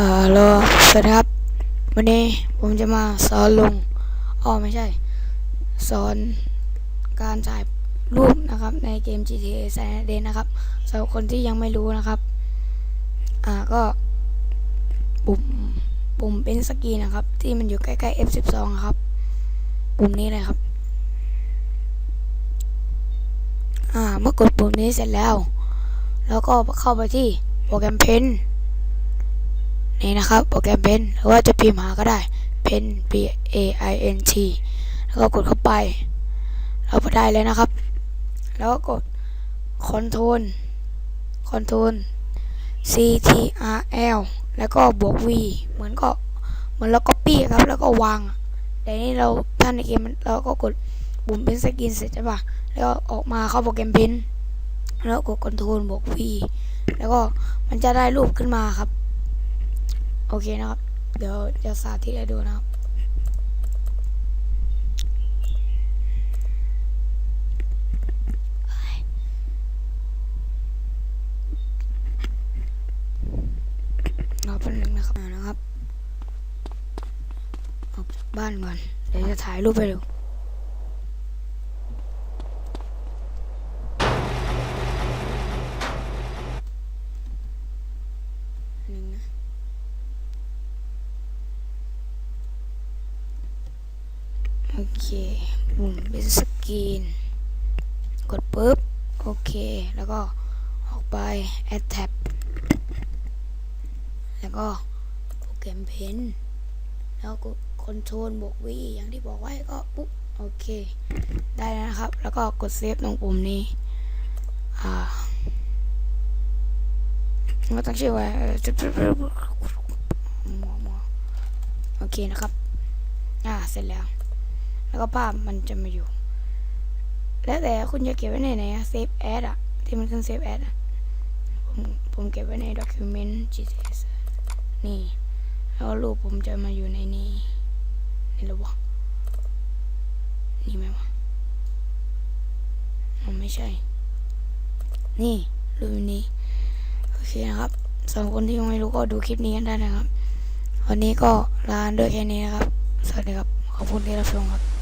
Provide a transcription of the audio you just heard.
อ่าฮัลโหลสวัสดีครับ วันนี้ผมจะมาสอนลุงอ๋อไม่ใช่ สอนการถ่ายรูปนะครับ ในเกม GTA San Andreas นะครับสำหรับคนที่ยังไม่รู้นะครับ อ่าก็ปุ่มปุ่มเป็นสกีนะครับ ที่มันอยู่ใกล้ๆ F12 อะครับ ปุ่มนี้เลยครับ อ่าเมื่อกดปุ่มนี้เสร็จแล้ว แล้วก็เข้าไปที่โปรแกรมเพน นี่นะครับโปรแกรมเพนหรือว่าจะพิมพ์หาก็ได้เพน P A I N T แล้วก็กดเข้าไป เราก็ได้เลยนะครับ แล้วก็กด Ctrl Ctrl C T R L แล้วก็บวก V เหมือนก็เหมือนเรา copy ครับ แล้วก็วางแต่นี่เราถ้านในเกมมันเราก็กดปุ่มเป็นสกรีนเสร็จใช่ปะแล้วออกมาเข้าโปรแกรมเพนแล้วกด Ctrl บวก V แล้วก็มันจะได้รูปขึ้นมาครับ โอเคนะครับ เดี๋ยวจะสาธิตให้ดูนะครับ รอแป๊บนึงนะครับอ่านะครับออกจากบ้านก่อน เดี๋ยวจะถ่ายรูปไปดูหนึ่งนะ โอเคปุ่มเป็นสกรีน กดปุ๊บ โอเค แล้วก็ออกไป add tab แล้วก็โปรแกรมเพนแล้วกดคอนโทรลบวกวีอย่างที่บอกไว้ก็ปุ๊บ โอเค ได้แล้วนะครับ แล้วก็กดเซฟตรงปุ่มนี้ อ่าก็ตั้งชื่อไว้เอ่อหมอหมอโอเคนะครับ อ่า เสร็จแล้ว แล้วก็ภาพมันจะมาอยู่ แล้วแต่คุณจะเก็บไว้ในไหนอะเซฟแอดอะที่มันขึ้นเซฟแอดอะผมผมเก็บไว้ใน document GTS นี่แล้วรูปผมจะมาอยู่ในนี้นี่หรือวะนี่ไหมวะอ๋อไม่ใช่ นี่รูปนี้โอเคนะครับสำหรับคนที่ยังไม่รู้ก็ดูคลิปนี้กันได้นะครับ วันนี้ก็ลาด้วยแค่นี้นะครับ สวัสดีครับ ขอบคุณที่รับชมครับ